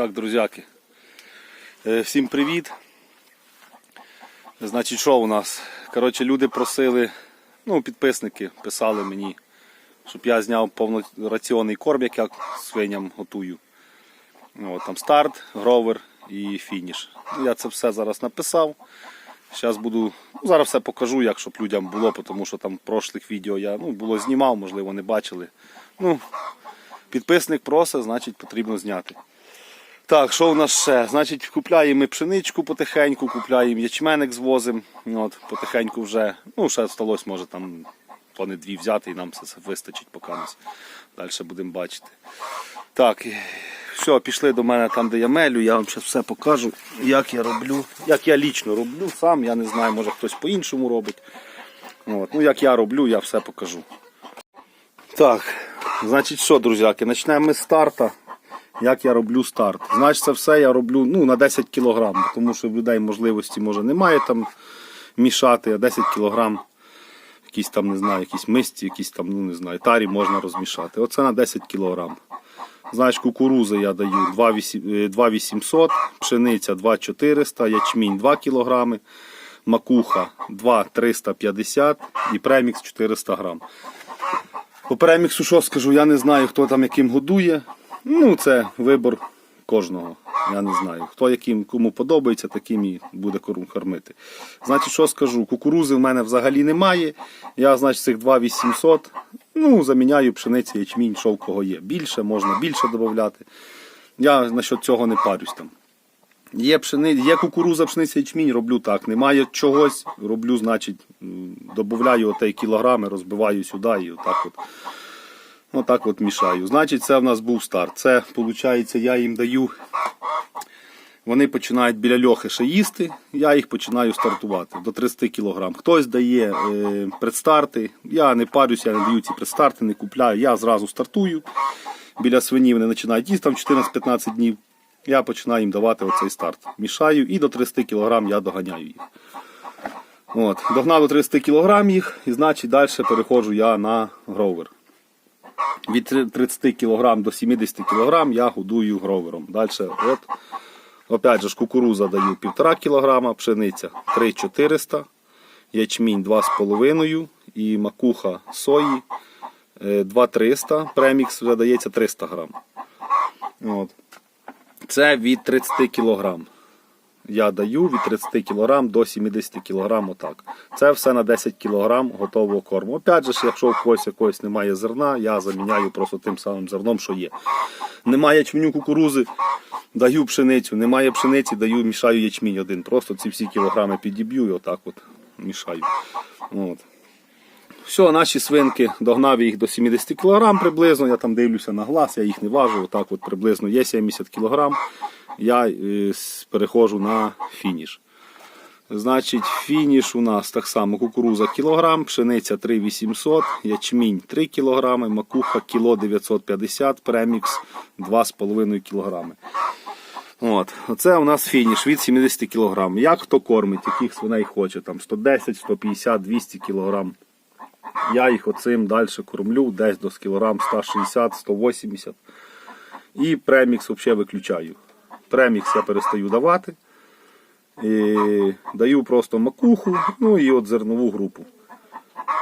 Так, друзяки. Е, Всім привіт. Значить, що у нас? Коротше, люди просили, ну, підписники писали мені, щоб я зняв повнораціонний корм, як я свиням готую. Ну, там старт, гровер і фініш. Я це все зараз написав. Зараз буду, ну, зараз все покажу, як щоб людям було, тому що там в прошлих відео я ну, було знімав, можливо, не бачили. Ну, підписник просить, значить потрібно зняти. Так, що у нас ще? Значить, купляємо пшеничку потихеньку, купляємо ячменник звозимо. От, потихеньку вже, ну, ще сталося, може там тони дві взяти і нам все це вистачить поки нас. Далі будемо бачити. Так, все, пішли до мене там, де я мелю, я вам зараз все покажу, як я роблю, як я лічно роблю сам, я не знаю, може хтось по-іншому робить. От, ну, як я роблю, я все покажу. Так, значить що, друзяки, почнемо ми з старта. Як я роблю старт. Значить, це все я роблю ну, на 10 кг, тому що в людей можливості може немає там мішати, а 10 кг якісь там, не знаю, якісь мисті, якісь там, ну не знаю, тарі можна розмішати. Оце на 10 кг. Значить, кукурузи я даю 2800, пшениця 2400, ячмінь 2 кг, макуха 2350 і премікс 400 грам. По преміксу що скажу, я не знаю, хто там яким годує. Ну, це вибор кожного. Я не знаю. Хто яким кому подобається, таким і буде корм кормити. Значить, що скажу? Кукурузи в мене взагалі немає. Я, значить, цих 2800 ну, заміняю пшениці, ячмінь, що в кого є. Більше, можна більше додати. Я насчет цього не парюсь там. Є пшени... є кукуруза, пшениця, ячмінь, роблю так. Немає чогось, роблю, значить, додаю отей кілограми, розбиваю сюди і отак от. Отак от мішаю. Значить, це в нас був старт. Це, виходить, я їм даю. Вони починають біля льохи ще їсти, я їх починаю стартувати до 30 кг. Хтось дає е, предстарти. Я не парюся, я не даю ці предстарти, не купляю. Я зразу стартую. Біля свині вони починають їсти там 14-15 днів. Я починаю їм давати оцей старт. Мішаю і до 30 кг я доганяю їх. От. Догнав до 30 кг їх, і значить далі переходжу я на гровер. Від 30 кг до 70 кг я годую гровером. Далі, от, опять же, ж, кукуруза даю 1,5 кг, пшениця 3-400, ячмінь 2,5 і макуха сої е, 2,300, премікс вже дається 300 грам. От. Це від 30 кг. Я даю від 30 кг до 70 кг. Отак. Це все на 10 кг готового корму. Опять же, якщо в когось якогось немає зерна, я заміняю просто тим самим зерном, що є. Немає ячменю кукурузи, даю пшеницю. Немає пшениці, даю, мішаю ячмінь один. Просто ці всі кілограми підіб'ю і отак от мішаю. От. Все, наші свинки догнав їх до 70 кг приблизно. Я там дивлюся на глаз, я їх не важу. Отак от приблизно є 70 кг. Я е, переходжу на фініш. Значить, фініш у нас так само кукуруза кілограм, пшениця 3800, ячмінь 3 кг, макуха кіло 950, премікс 2,5 кг. От, оце у нас фініш від 70 кг. Як хто кормить, яких свиней хоче, там 110, 150, 200 кг. Я їх оцим далі кормлю, десь до кілограм 160, 180. І премікс взагалі виключаю. Премікс я перестаю давати. І даю просто макуху, ну і от зернову групу.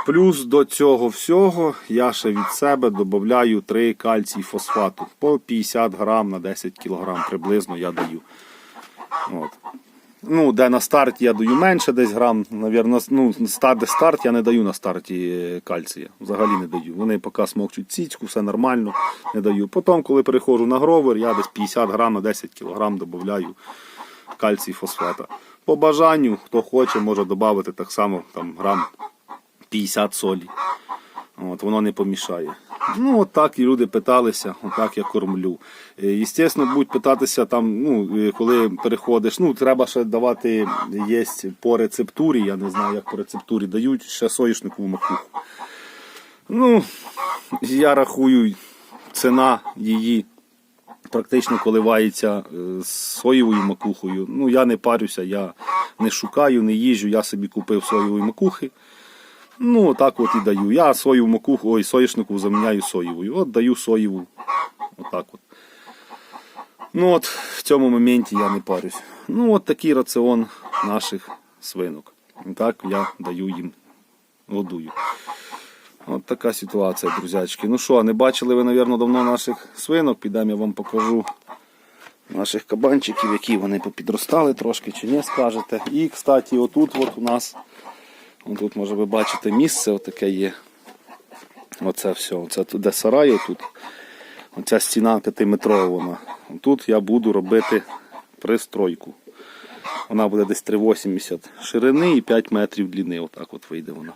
Плюс до цього всього я ще від себе додаю 3 кальцій фосфату. По 50 грам на 10 кг приблизно я даю. От. Ну, де на старті я даю менше, десь грам, навірно, ну, старт, старт я не даю на старті е, кальція. Взагалі не даю. Вони поки смокчуть цічку, все нормально, не даю. Потім, коли переходжу на гровер, я десь 50 грам на 10 кг додаю кальцій фосфата. По бажанню, хто хоче, може додати так само там, грам 50 солі. От, воно не помішає. Ну, от так і люди питалися, отак я кормлю. Звісно, будуть питатися там, ну, е, коли переходиш, ну, треба ще давати, є по рецептурі, я не знаю, як по рецептурі дають, ще соєшникову макуху. Ну, я рахую, ціна її практично коливається е, з соєвою макухою. Ну, я не парюся, я не шукаю, не їжджу, я собі купив соєвої макухи. Ну, так от і даю. Я свою макуху, ой, соєшнику заміняю соєвою. От даю соєву. Отак от. Ну от в цьому моменті я не парюсь. Ну от такий раціон наших свинок. Так я даю їм годую. От така ситуація, друзячки. Ну що, не бачили ви, мабуть, давно наших свинок. Підемо я вам покажу наших кабанчиків, які вони попідростали трошки чи не скажете. І, кстати, отут от у нас, отут, може ви бачите, місце отаке є. Оце все. Оце тут, де сарай отут. Оця стіна п'ятиметрова вона. Тут я буду робити пристройку. Вона буде десь 3,80 ширини і 5 метрів длини. Отак от вийде вона.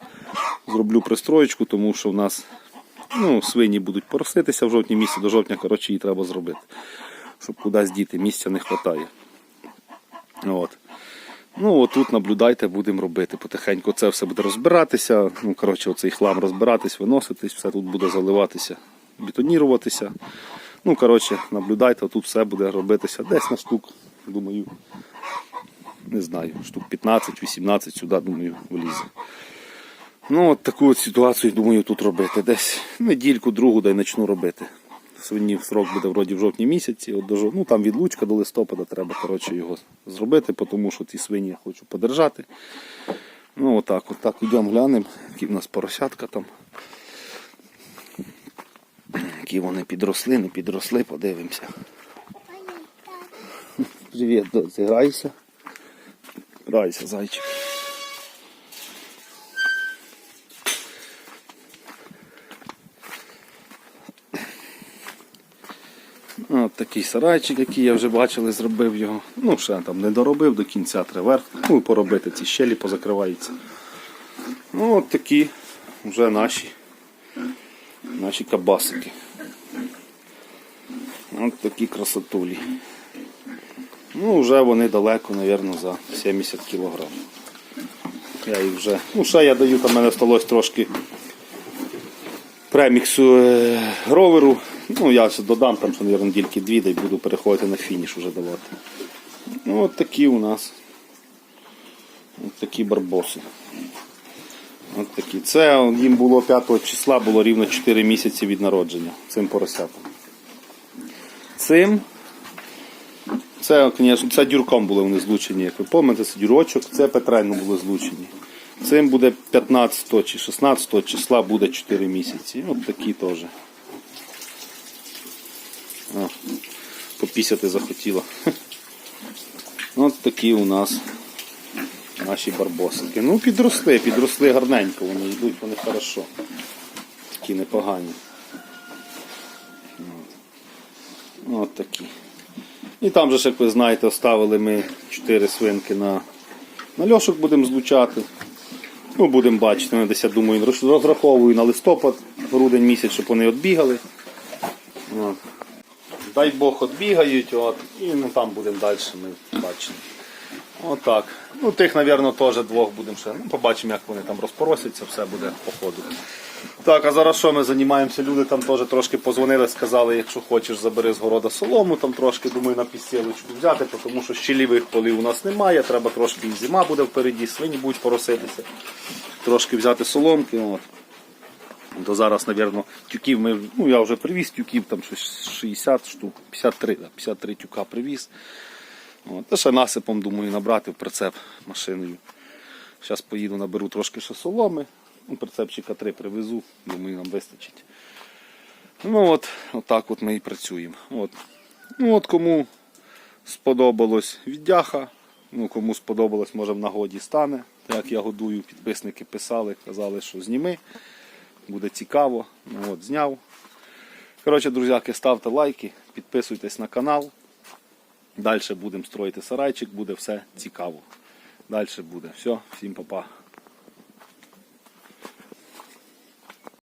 Зроблю пристроєчку, тому що в нас ну, свині будуть пороситися в жовтні місяці, до жовтня коротше, її треба зробити. Щоб кудись діти, місця не вистачає. От. Ну, отут наблюдайте, будемо робити. Потихеньку це все буде розбиратися. Ну, коротше, оцей хлам розбиратись, виноситись, все тут буде заливатися, бетоніруватися. Ну, коротше, наблюдайте, тут все буде робитися десь на штук, думаю, не знаю, штук 15-18 сюди, думаю, влізе. Ну, от таку от ситуацію, думаю, тут робити. Десь недільку, другу, дай почну робити. Свині срок буде вроді в жовтні місяці. От до, жов- ну, там відлучка до листопада треба коротше, його зробити, тому що ті свині я хочу подержати. Ну, отак, отак йдемо глянемо, які в нас поросятка там. Які вони підросли, не підросли, подивимося. Привіт, доці, грайся. Грайся, зайчик. От такий сарайчик, який я вже бачили, зробив його. Ну, ще там не доробив до кінця, треба. Ну, і поробити ці щелі позакриваються. Ну, от такі вже наші, наші кабасики. От такі красотулі. Ну, вже вони далеко, мабуть, за 70 кг. Я їх вже. Ну, ще я даю, там мене сталося трошки преміксу е, гроверу. Ну, я ще додам там, що, мабуть, недільки дві, да буду переходити на фініш вже давати. Ну, от такі у нас. От такі барбоси. От такі. Це їм було 5 числа, було рівно 4 місяці від народження цим поросятам. Цим. Це, звісно, це дюрком були вони злучені, як ви пам'ятаєте, це дюрочок, це петрально були злучені. Цим буде 15 чи 16 числа буде 4 місяці. От такі теж. О, попісяти захотіла. От такі у нас наші барбосики. Ну, підросли, підросли гарненько, вони йдуть, вони хорошо. Такі непогані. От. Такі. І там же, як ви знаєте, оставили ми 4 свинки на, на льошок будемо злучати. Ну, будемо бачити, десь я думаю, розраховую на листопад, грудень місяць, щоб вони відбігали. Дай Бог відбігають, от, і ну, там будемо далі ми бачимо. Отак. Ну, тих, мабуть, теж двох будемо ще. Ну, побачимо, як вони там розпоросяться, все буде по ходу. Так, а зараз що ми займаємося? Люди там теж трошки позвонили, сказали, якщо хочеш, забери з города солому, там трошки, думаю, на пістілочку взяти, тому що щелівих полів у нас немає, треба трошки і зима буде впереді, свині будуть пороситися. Трошки взяти соломки. От. То зараз, мабуть, тюків ми, ну я вже привіз тюків, там щось 60 штук, 53, да, 53 тюка привіз. От. Та ще насипом, думаю, набрати в прицеп машиною. Зараз поїду, наберу трошки ще соломи. Ну, прицепчика 3 привезу, думаю, нам вистачить. Ну от, отак от ми і працюємо. От. Ну от кому сподобалось віддяха, ну кому сподобалось, може в нагоді стане. Так як я годую, підписники писали, казали, що зніми. Буде цікаво. Ну от, зняв. Коротше, друзяки, ставте лайки, підписуйтесь на канал. Далі будемо строїти сарайчик, буде все цікаво. Далі буде. Все, всім па-па.